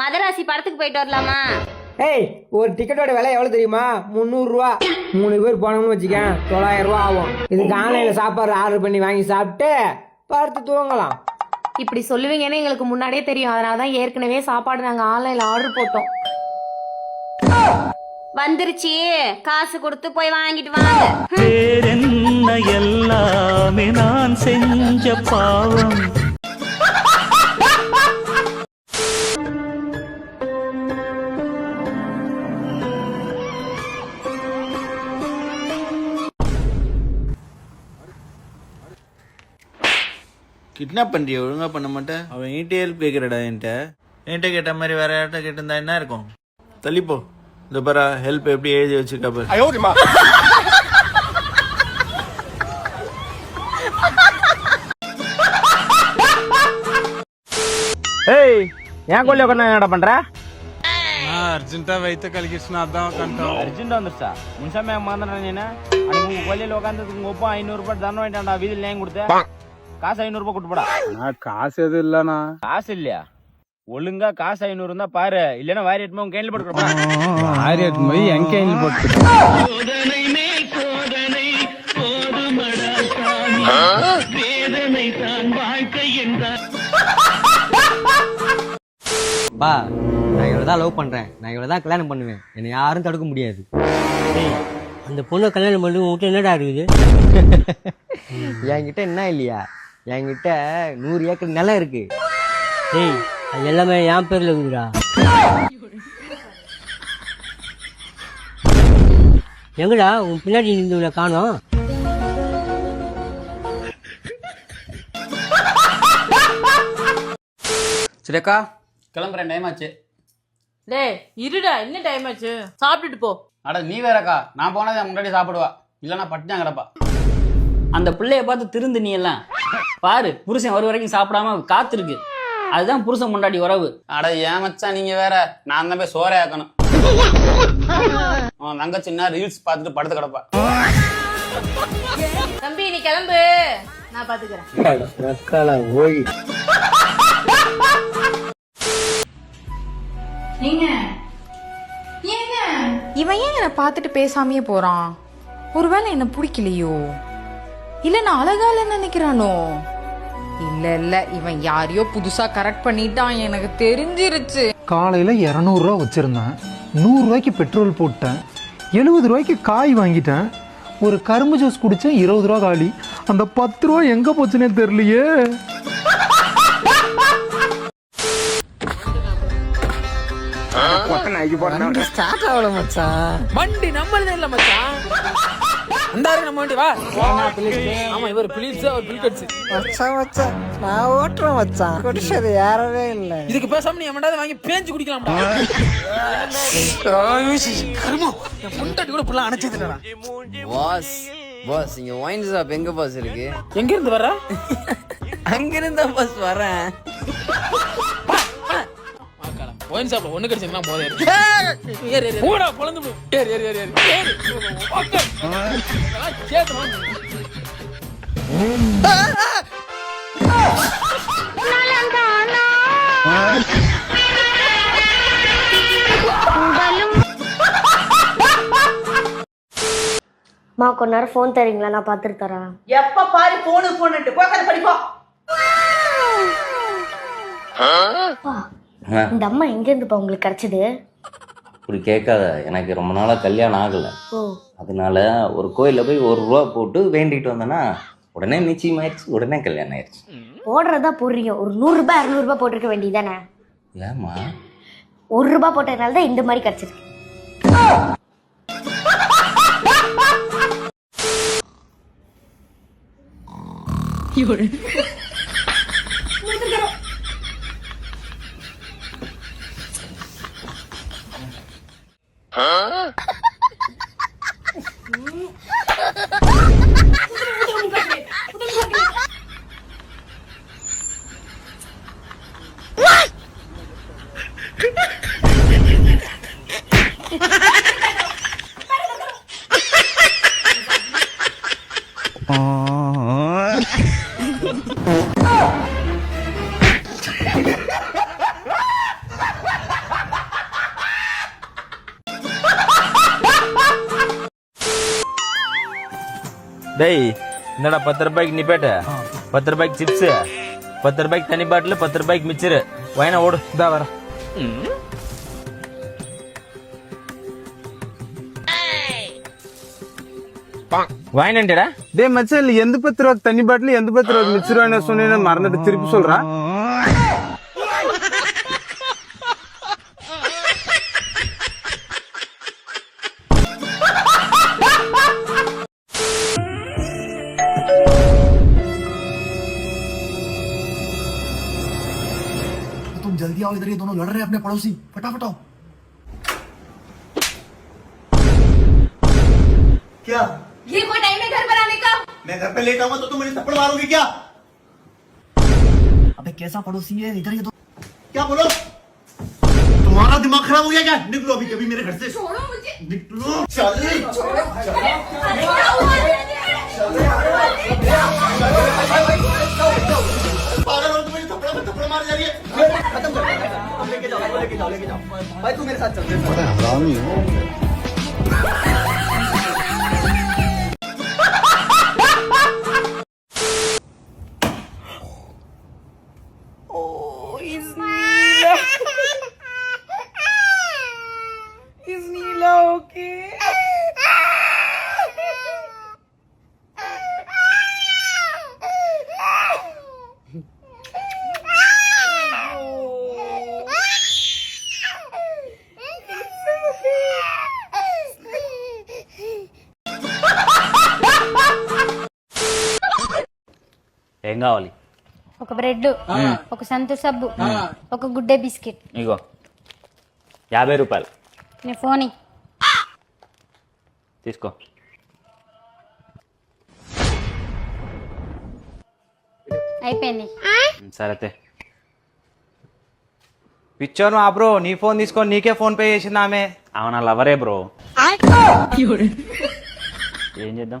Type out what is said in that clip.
மதராசி படத்துக்கு போயிட்டு வரலாமா? ஏய் ஒரு டிக்கெட்டோட விலை எவ்வளோ தெரியுமா? முந்நூறுரூவா மூணு பேர் போனோம்னு வச்சுக்கேன் தொள்ளாயிரம் ரூபா ஆகும். இதுக்கு ஆன்லைனில் சாப்பாடு ஆர்டர் பண்ணி வாங்கி சாப்பிட்டு படுத்து தூங்கலாம். இப்படி சொல்லுவீங்கன்னு எங்களுக்கு முன்னாடியே தெரியும். அதனால தான் ஏற்கனவே சாப்பாடு நாங்க ஆன்லைன்ல ஆர்டர் போட்டோம். வந்துருச்சு. காசு கொடுத்து போய் வாங்கிட்டு வாங்க. வேறென்ன எல்லாமே நான் செஞ்ச பாவம். கிட்னாப் பண்ணுறிய ஒழுங்காக பண்ண மாட்டேன் அவன் என்கிட்ட ஹெல்ப் கேட்குறடா என்கிட்ட. என்கிட்ட கேட்ட மாதிரி வேற யார்கிட்ட கேட்டிருந்தா என்ன இருக்கும்? தள்ளிப்போ. இந்த பாரா ஹெல்ப் எப்படி எழுதி வச்சிருக்கா பாரு. ஐயோரிமா ஏய் ஏன் கொல்லி உட்காந்து என்னடா பண்ற? அர்ஜென்ட்டா வைத்த கலிகிருஷ்ணா அதான் உட்காந்துட்டோம் அர்ஜென்ட் வந்துருச்சா? முன்சாமி ஏமாந்துட்டேன் நீனு? அன்னைக்கு உங்க கொல்லையில் உட்காந்து உங்க ஒப்பா ஐநூறு ரூபாய் தண்டை வாங்கிட்டான்டா வீதியில் ஏன் கொடுத்தேன் காசு ஐநூறுபா கூட்டு போடா காசு எதுவும் இல்லண்ணா. காசு இல்லையா? ஒழுங்கா காசு ஐநூறு இருந்தா பாரு. இல்லன்னா வாரி எட்டு உன் கையில் போட்டுக்கிறப்பா வாரி எட்டு போய் என் பா நான் இவ்வளோ தான் லவ் பண்ணுறேன் நான் இவ்வளோ தான் கல்யாணம் பண்ணுவேன். என்னை யாரும் தடுக்க முடியாது. அந்த பொண்ணை கல்யாணம் பண்ணி உங்ககிட்ட என்னடா இருக்குது? என்கிட்ட என்ன இல்லையா? என்கிட்ட நூறு ஏக்கர் நிலம் இருக்கு. ஏய் அது எல்லாமே என் பேர்ல இருக்குதுடா. எங்கடா உன் பின்னாடி நின்று காணோம்? சரிக்கா கிளம்புறேன் டைம் ஆச்சு. டேய் இருடா என்ன டைம் ஆச்சு? சாப்பிட்டுட்டு போ. அட நீ வேறக்கா. நான் போனதை முன்னாடி சாப்பிடுவா. இல்லைன்னா பட்டினா கிடப்பா. அந்த பிள்ளைய பார்த்து திருந்து நீ எல்லாம். பாரு புருஷன் ஒரு வரைக்கும் சாப்பிடாம காத்திருக்கு. அதுதான் புருஷன் முன்னாடி உறவு. அட ஏன் மச்சான் நீங்க வேற? நான் தான் போய் சோறே ஆக்கணும். அவன் தங்கச்சி என்ன ரீல்ஸ் பார்த்துட்டு படுத்து கிடப்பா. தம்பி நீ கிளம்பு. நான் பாத்துக்கிறேன். இவன் ஏன் என்னை பார்த்துட்டு பேசாமையே போறான்? ஒருவேளை என்ன பிடிக்கலையோ? இல்ல நான் அழகா இல்லைன்னு நினைக்கிறானோ? இல்ல இல்ல இவன் யாரையோ புதுசா கரெக்ட் பண்ணிட்டான் எனக்கு தெரிஞ்சிருச்சு. காலையில் இரநூறுவா வச்சுருந்தேன். நூறுரூவாய்க்கு பெட்ரோல் போட்டேன். எழுபது ரூபாய்க்கு காய் வாங்கிட்டேன். ஒரு கரும்பு ஜூஸ் குடித்தேன் இருபது ரூபா காலி. அந்த பத்து ரூபா எங்கே போச்சுன்னே தெரியலையே. வண்டி நம்மளது இல்ல மச்சான். அந்தாரு நம்ம வண்டி வா. ஆமா இவர் பிளீஸ் அவர் பில் கட்ஸ். மச்சான் மச்சான். நான் ஓட்டுறேன் மச்சான். குடிச்சது யாரவே இல்லை. இதுக்கு பேசாம நீ எவன்டாவது வாங்கி பேஞ்சு குடிக்கலாம்டா. கருமோ என் பொண்டாட்டி கூட புள்ள அணைச்சதுடா பாஸ் பாஸ் இங்க ஒயின் ஷாப் எங்க பாஸ் இருக்கு? எங்க இருந்து வர அங்கிருந்தா பாஸ் வரேன். ஒயின் ஷாப்ல ஒண்ணு கிடைச்சா போதே. ஏறு ஏறு ஊடா பொளந்து போ. ஏறு ஏறு ஏறு மா கொஞ்ச நேரம் ஃபோன் தரீங்களா? நான் பார்த்துட்டு தரேன். எப்ப பாரு போனு போனுட்டு போக்காத படிப்பா. இந்த அம்மா எங்கேருந்துப்பா உங்களுக்கு கிடைச்சது? இப்படி கேட்காத. எனக்கு ரொம்ப நாளாக கல்யாணம் ஆகலை. அதனால ஒரு கோயிலில் போய் ஒரு ரூபா போட்டு வேண்டிட்டு வந்தேன்னா உடனே நிச்சயமாயிருச்சு உடனே கல்யாணம் ஆயிடுச்சு. ஓடுறதா போடுறீங்க. ஒரு நூறுரூபா இரநூறுபா போட்டிருக்க வேண்டியதானே ஏமா ஒரு ரூபா போட்டதுனால தான் இந்த மாதிரி கிடச்சிருக்கு. இவரு 어? டேய் என்னடா பத்து ரூபாய்க்கு நிப்பேட்டு பத்து ரூபாய்க்கு சிப்ஸ் பத்து ரூபாய்க்கு தனி பாட்டில் பத்து ரூபாய்க்கு மிச்சரு வயனா ஓடு இதா வர. வாங்கினேன்டா டேய் மச்சான் இல்ல எந்த பத்து ரூபாய்க்கு தண்ணி பாட்டில் எந்த பத்து ரூபாய்க்கு மிச்சர் வாங்கின சொன்னேன்னு மறந்துட்டு திருப்பி சொல்றா. आओ इधर ये दोनों लड़ रहे हैं अपने पड़ोसी। फटाफट आओ। क्या? ये कोई टाइम है घर पर आने का। मैं घर पे लेट आऊँगा तो तुम मुझे थप्पड़ मारोगे क्या? अबे कैसा पड़ोसी है? इधर ये दो क्या बोलो? तुम्हारा दिमाग खराब हो गया क्या? निकलो अभी कभी मेरे घर से। छोड़ो मुझे। निकलो। चल। पागल लेके जाओ लेके जाओ भाई तू मेरे साथ चल ఏం కావాలి? ఒక బ్రెడ్ ఒక సంతూర్ సబ్బు ఒక గుడ్డే బిస్కెట్. ఇగో. యాభై రూపాయలు. నీ ఫోన్ ఇ. తీసుకో. అయిపోయింది. సరే పిచ్చోను ఆ బ్రో నీ ఫోన్ తీసుకొని నీకే ఫోన్ పే చేసింది ఆమె. అవునా లవరే బ్రో. ఏం చేద్దాం?